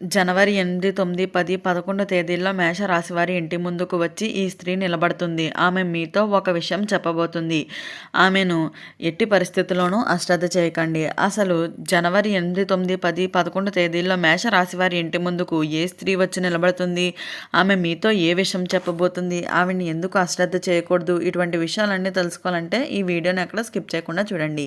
జనవరి ఎనిమిది తొమ్మిది పది పదకొండు తేదీల్లో మేషరాశి వారి ఇంటి ముందుకు వచ్చి ఈ స్త్రీ నిలబడుతుంది. ఆమె మీతో ఒక విషయం చెప్పబోతుంది. ఆమెను ఎట్టి పరిస్థితుల్లోనూ అశ్రద్ధ చేయకండి. అసలు జనవరి ఎనిమిది తొమ్మిది పది పదకొండు తేదీల్లో మేషరాశి వారి ఇంటి ముందుకు ఏ స్త్రీ వచ్చి నిలబడుతుంది? ఆమె మీతో ఏ విషయం చెప్పబోతుంది? ఆమెని ఎందుకు అశ్రద్ధ చేయకూడదు? ఇటువంటి విషయాలన్నీ తెలుసుకోవాలంటే ఈ వీడియోని ఎక్కడ స్కిప్ చేయకుండా చూడండి.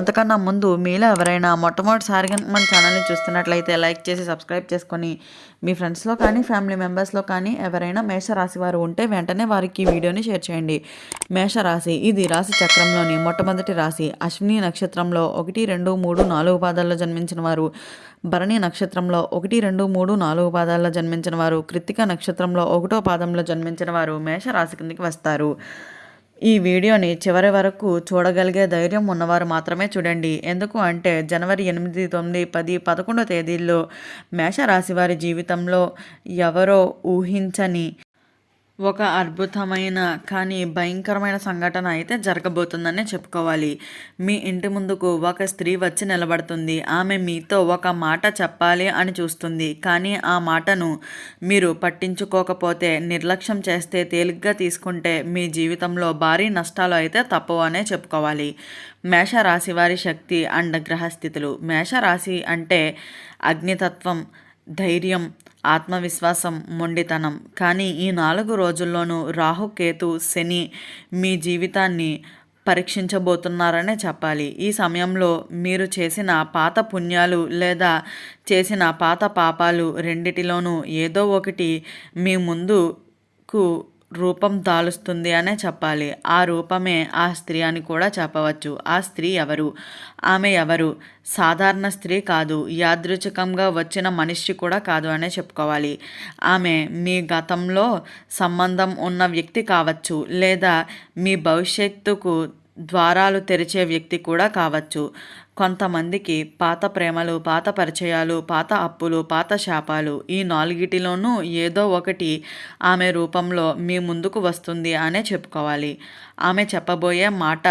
అంతకన్నా ముందు మీలో ఎవరైనా మొట్టమొదటిసారిగా మన ఛానల్ని చూస్తున్నట్లయితే లైక్ చేసి సబ్స్క్రైబ్ చేసుకొని మీ ఫ్రెండ్స్లో కానీ ఫ్యామిలీ మెంబర్స్లో కానీ ఎవరైనా మేషరాశి వారు ఉంటే వెంటనే వారికి ఈ వీడియోని షేర్ చేయండి. మేషరాశి ఇది రాశి చక్రంలోని మొట్టమొదటి రాశి. అశ్విని నక్షత్రంలో ఒకటి రెండు మూడు నాలుగు పాదాల్లో జన్మించిన వారు. భరణి నక్షత్రంలో ఒకటి రెండు మూడు నాలుగు పాదాల్లో జన్మించిన వారు. కృత్తిక నక్షత్రంలో ఒకటో పాదంలో జన్మించిన వారు మేషరాశి కిందకి వస్తారు. ఈ వీడియోని చివరి వరకు చూడగలిగే ధైర్యం ఉన్నవారు మాత్రమే చూడండి. ఎందుకు అంటే జనవరి ఎనిమిది తొమ్మిది పది పదకొండో తేదీల్లో మేషరాశి వారి జీవితంలో ఎవరో ఊహించని ఒక అద్భుతమైన కానీ భయంకరమైన సంఘటన అయితే జరగబోతుందనే చెప్పుకోవాలి. మీ ఇంటి ముందుకు ఒక స్త్రీ వచ్చి నిలబడుతుంది. ఆమె మీతో ఒక మాట చెప్పాలి అని చూస్తుంది. కానీ ఆ మాటను మీరు పట్టించుకోకపోతే నిర్లక్ష్యం చేస్తే తేలిగ్గా తీసుకుంటే మీ జీవితంలో భారీ నష్టాలు అయితే తప్పవు అనే చెప్పుకోవాలి. మేషరాశి వారి శక్తి అండ్ గ్రహస్థితులు. మేషరాశి అంటే అగ్నితత్వం ధైర్యం ఆత్మవిశ్వాసం మొండితనం. కానీ ఈ నాలుగు రోజుల్లోనూ రాహు కేతు శని మీ జీవితాన్ని పరీక్షించబోతున్నారనే చెప్పాలి. ఈ సమయంలో మీరు చేసిన పాత పుణ్యాలు లేదా చేసిన పాత పాపాలు రెండిటిలోనూ ఏదో ఒకటి మీ ముందుకు రూపం దాలుస్తుంది అనే చెప్పాలి. ఆ రూపమే ఆ స్త్రీ అని కూడా చెప్పవచ్చు. ఆ స్త్రీ ఎవరు? ఆమె ఎవరు? సాధారణ స్త్రీ కాదు. యాదృచ్ఛికంగా వచ్చిన మనిషి కూడా కాదు అనే చెప్పుకోవాలి. ఆమె మీ గతంలో సంబంధం ఉన్న వ్యక్తి కావచ్చు లేదా మీ భవిష్యత్తుకు ద్వారాలు తెరిచే వ్యక్తి కూడా కావచ్చు. కొంతమందికి పాత ప్రేమలు పాత పరిచయాలు పాత అప్పులు పాత శాపాలు ఈ నాలుగిటిలోనూ ఏదో ఒకటి ఆమె రూపంలో మీ ముందుకు వస్తుంది అనే చెప్పుకోవాలి. ఆమె చెప్పబోయే మాట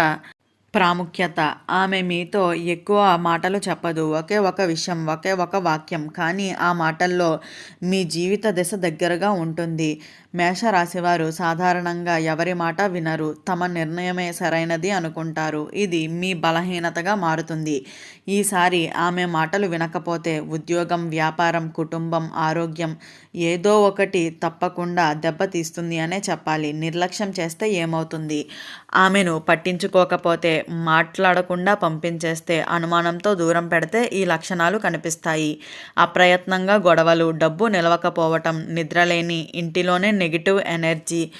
ప్రాముఖ్యత. ఆమె మీతో ఎక్కువ మాటలు చెప్పదు. ఒకే ఒక విషయం ఒకే ఒక వాక్యం. కానీ ఆ మాటల్లో మీ జీవిత దశ దగ్గరగా ఉంటుంది. మేషరాశివారు సాధారణంగా ఎవరి మాట వినరు. తమ నిర్ణయమే సరైనది అనుకుంటారు. ఇది మీ బలహీనతగా మారుతుంది. ఈసారి ఆమె మాటలు వినకపోతే ఉద్యోగం వ్యాపారం కుటుంబం ఆరోగ్యం ఏదో ఒకటి తప్పకుండా దెబ్బతీస్తుంది అనే చెప్పాలి. నిర్లక్ష్యం చేస్తే ఏమవుతుంది? ఆమెను పట్టించుకోకపోతే మాట్లాడకుండా పంపించేస్తే అనుమానంతో దూరం పెడితే ఈ లక్షణాలు కనిపిస్తాయి. అప్రయత్నంగా గొడవలు డబ్బు నిలవకపోవటం నిద్రలేని ఇంటిలోనే నెగిటివ్ ఎనర్జీ.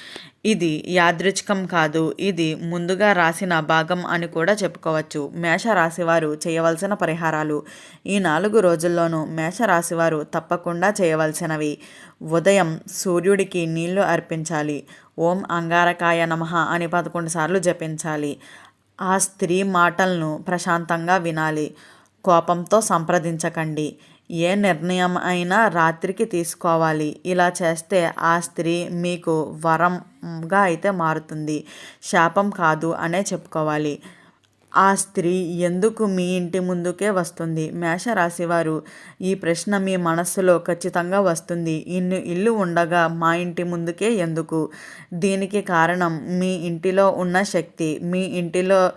ఇది యాదృచ్ఛికం కాదు. ఇది ముందుగా రాసిన భాగం అని కూడా చెప్పుకోవచ్చు. మేషరాశివారు చేయవలసిన పరిహారాలు. ఈ నాలుగు రోజుల్లోనూ మేషరాశివారు తప్పకుండా చేయవలసినవి. ఉదయం సూర్యుడికి నీళ్ళు అర్పించాలి. ఓం అంగారకాయ నమ అని పదకొండు సార్లు జపించాలి. ఆ స్త్రీ మాటలను ప్రశాంతంగా వినాలి. కోపంతో సంప్రదించకండి. ఏ నిర్ణయం అయినా రాత్రికి తీసుకోవాలి. ఇలా చేస్తే ఆ స్త్రీ మీకు వరంగా అయితే మారుతుంది. శాపం కాదు అనే చెప్పుకోవాలి. ఆ స్త్రీ ఎందుకు మీ ఇంటి ముందుకే వస్తుంది? మేషరాశివారు ఈ ప్రశ్న మీ మనస్సులో ఖచ్చితంగా వస్తుంది. ఇన్ని ఇల్లు ఉండగా మా ఇంటి ముందుకే ఎందుకు? దీనికి కారణం మీ ఇంటిలో ఉన్న శక్తి మీ ఇంటిలో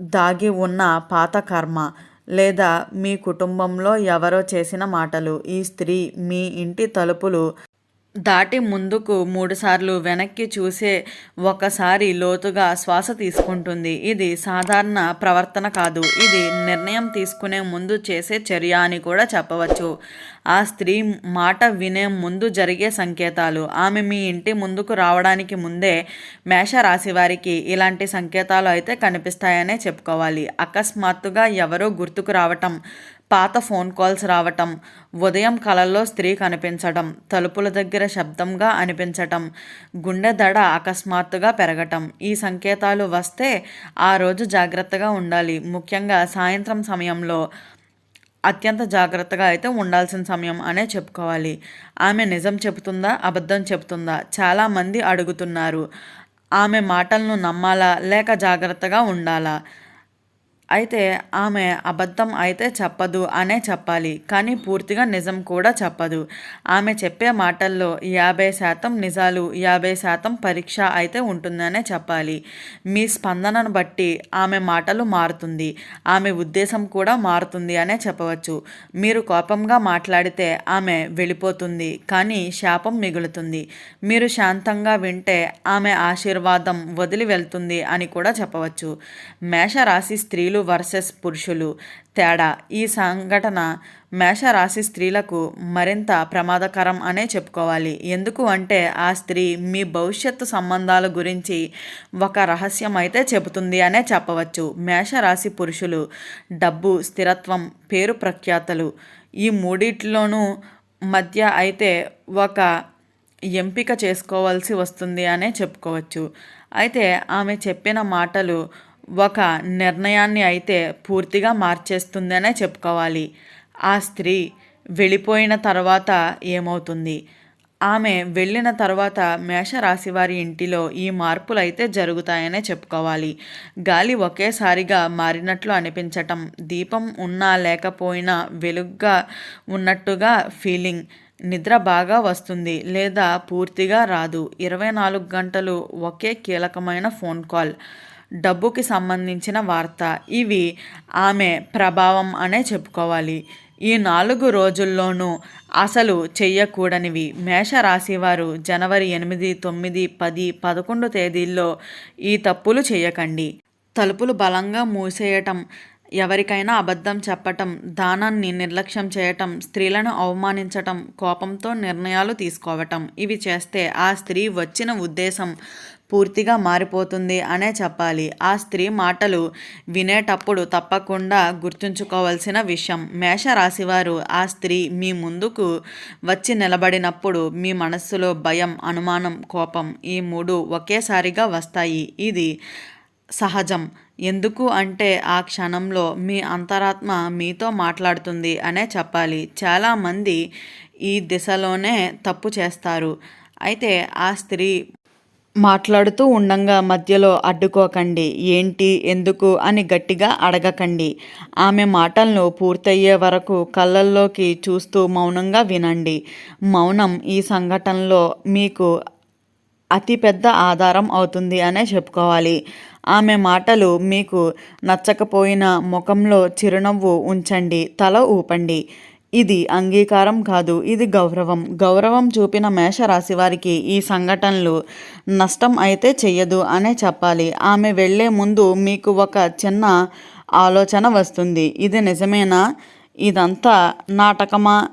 దాగి ఉన్న పాత కర్మ లేదా మీ కుటుంబంలో ఎవరో చేసిన మాటలు. ఈ స్త్రీ మీ ఇంటి తలుపులు దాటి ముందుకు మూడుసార్లు వెనక్కి చూసే ఒకసారి లోతుగా శ్వాస తీసుకుంటుంది. ఇది సాధారణ ప్రవర్తన కాదు. ఇది నిర్ణయం తీసుకునే ముందు చేసే చర్య అని కూడా చెప్పవచ్చు. ఆ స్త్రీ మాట వినే ముందు జరిగే సంకేతాలు. ఆమె మీ ఇంటి ముందుకు రావడానికి ముందే మేషరాశి వారికి ఇలాంటి సంకేతాలు అయితే కనిపిస్తాయనే చెప్పుకోవాలి. అకస్మాత్తుగా ఎవరో గుర్తుకు రావటం పాత ఫోన్ కాల్స్ రావటం ఉదయం కలల్లో స్త్రీ కనిపించడం తలుపుల దగ్గర శబ్దంగా అనిపించటం గుండె దడ అకస్మాత్తుగా పెరగటం ఈ సంకేతాలు వస్తే ఆ రోజు జాగ్రత్తగా ఉండాలి. ముఖ్యంగా సాయంత్రం సమయంలో అత్యంత జాగ్రత్తగా అయితే ఉండాల్సిన సమయం అనే చెప్పుకోవాలి. ఆమె నిజం చెబుతుందా? అబద్ధం చెబుతుందా? చాలామంది అడుగుతున్నారు. ఆమె మాటలను నమ్మాలా? లేక జాగ్రత్తగా ఉండాలా? అయితే ఆమె అబద్ధం అయితే చెప్పదు అనే చెప్పాలి కానీ పూర్తిగా నిజం కూడా చెప్పదు. ఆమె చెప్పే మాటల్లో యాభై శాతం నిజాలు యాభై శాతం పరీక్ష అయితే ఉంటుందనే చెప్పాలి. మీ స్పందనను బట్టి ఆమె మాటలు మారుతుంది ఆమె ఉద్దేశం కూడా మారుతుంది అనే చెప్పవచ్చు. మీరు కోపంగా మాట్లాడితే ఆమె వెళ్ళిపోతుంది కానీ శాపం మిగులుతుంది. మీరు శాంతంగా వింటే ఆమె ఆశీర్వాదం వదిలి వెళ్తుంది అని కూడా చెప్పవచ్చు. మేషరాశి స్త్రీలు వర్సెస్ పురుషులు. తేడా ఈ సంఘటన మేషరాశి స్త్రీలకు మరింత ప్రమాదకరం అనే చెప్పుకోవాలి. ఎందుకు అంటే ఆ స్త్రీ మీ భవిష్యత్తు సంబంధాల గురించి ఒక రహస్యం అయితే చెబుతుంది అనే చెప్పవచ్చు. మేషరాశి పురుషులు డబ్బు స్థిరత్వం పేరు ప్రఖ్యాతలు ఈ మూడిట్లోనూ మధ్య అయితే ఒక ఎంపిక చేసుకోవాల్సి వస్తుంది అనే చెప్పుకోవచ్చు. అయితే ఆమె చెప్పిన మాటలు ఒక నిర్ణయాన్ని అయితే పూర్తిగా మార్చేస్తుందనే చెప్పుకోవాలి. ఆ స్త్రీ వెళ్ళిపోయిన తర్వాత ఏమవుతుంది? ఆమె వెళ్ళిన తర్వాత మేషరాశివారి ఇంటిలో ఈ మార్పులు అయితే జరుగుతాయనే చెప్పుకోవాలి. గాలి ఒకేసారిగా మారినట్లు అనిపించటం దీపం ఉన్నా లేకపోయినా వెలుగ్గా ఉన్నట్టుగా ఫీలింగ్ నిద్ర బాగా వస్తుంది లేదా పూర్తిగా రాదు. ఇరవై నాలుగు గంటలు ఒకే కీలకమైన ఫోన్ కాల్. డబ్బుకి సంబంధించిన వార్త. ఇవి ఆమె ప్రభావం అనే చెప్పుకోవాలి. ఈ నాలుగు రోజుల్లోనూ అసలు చెయ్యకూడనివి. మేషరాశి వారు జనవరి ఎనిమిది తొమ్మిది పది పదకొండు తేదీల్లో ఈ తప్పులు చేయకండి తలుపులు బలంగా మూసేయటం ఎవరికైనా అబద్ధం చెప్పటం దానాన్ని నిర్లక్ష్యం చేయటం స్త్రీలను అవమానించటం కోపంతో నిర్ణయాలు తీసుకోవటం ఇవి చేస్తే ఆ స్త్రీ వచ్చిన ఉద్దేశం పూర్తిగా మారిపోతుంది అనే చెప్పాలి. ఆ స్త్రీ మాటలు వినేటప్పుడు తప్పకుండా గుర్తుంచుకోవాల్సిన విషయం. మేషరాశివారు ఆ స్త్రీ మీ ముందుకు వచ్చి నిలబడినప్పుడు మీ మనస్సులో భయం అనుమానం కోపం ఈ మూడు ఒకేసారిగా వస్తాయి. ఇది సహజం. ఎందుకు అంటే ఆ క్షణంలో మీ అంతరాత్మ మీతో మాట్లాడుతుంది అనే చెప్పాలి. చాలామంది ఈ దిశలోనే తప్పు చేస్తారు. అయితే ఆ స్త్రీ మాట్లాడుతూ ఉండంగా మధ్యలో అడ్డుకోకండి. ఏంటి? ఎందుకు? అని గట్టిగా అడగకండి. ఆమె మాటలను పూర్తయ్యే వరకు కళ్ళల్లోకి చూస్తూ మౌనంగా వినండి. మౌనం ఈ సంఘటనలో మీకు అతిపెద్ద ఆధారం అవుతుంది అనే చెప్పుకోవాలి. ఆమె మాటలు మీకు నచ్చకపోయిన ముఖంలో చిరునవ్వు ఉంచండి. తల ఊపండి. ఇది అంగీకారం కాదు ఇది గౌరవం. గౌరవం చూపిన మేషరాశి వారికి ఈ సంఘటనలు నష్టం అయితే చెయ్యదు అనే చెప్పాలి. ఆమె వెళ్ళే ముందు మీకు ఒక చిన్న ఆలోచన వస్తుంది. ఇది నిజమేనా? ఇదంతా నాటకమా?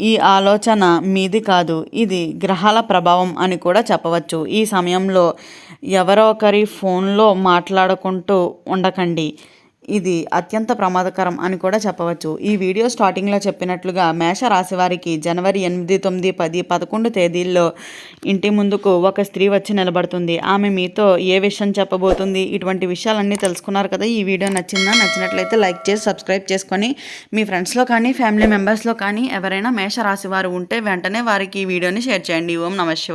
ఈ ఆలోచన మీది కాదు ఇది గ్రహాల ప్రభావం అని కూడా చెప్పవచ్చు. ఈ సమయంలో ఎవరో ఒకరి ఫోన్లో మాట్లాడుకుంటూ ఉండకండి. ఇది అత్యంత ప్రమాదకరం అని కూడా చెప్పవచ్చు. ఈ వీడియో స్టార్టింగ్లో చెప్పినట్లుగా మేష రాశి వారికి జనవరి ఎనిమిది తొమ్మిది పది పదకొండు తేదీల్లో ఇంటి ముందుకు ఒక స్త్రీ వచ్చి నిలబడుతుంది. ఆమె మీతో ఏ విషయం చెప్పబోతుంది? ఇటువంటి విషయాలన్నీ తెలుసుకున్నారు కదా. ఈ వీడియో నచ్చిందా? నచ్చినట్లయితే లైక్ చేసి సబ్స్క్రైబ్ చేసుకొని మీ ఫ్రెండ్స్లో కానీ ఫ్యామిలీ మెంబర్స్లో కానీ ఎవరైనా మేష రాశి వారు ఉంటే వెంటనే వారికి ఈ వీడియోని షేర్ చేయండి. ఓం నమ శివాయ.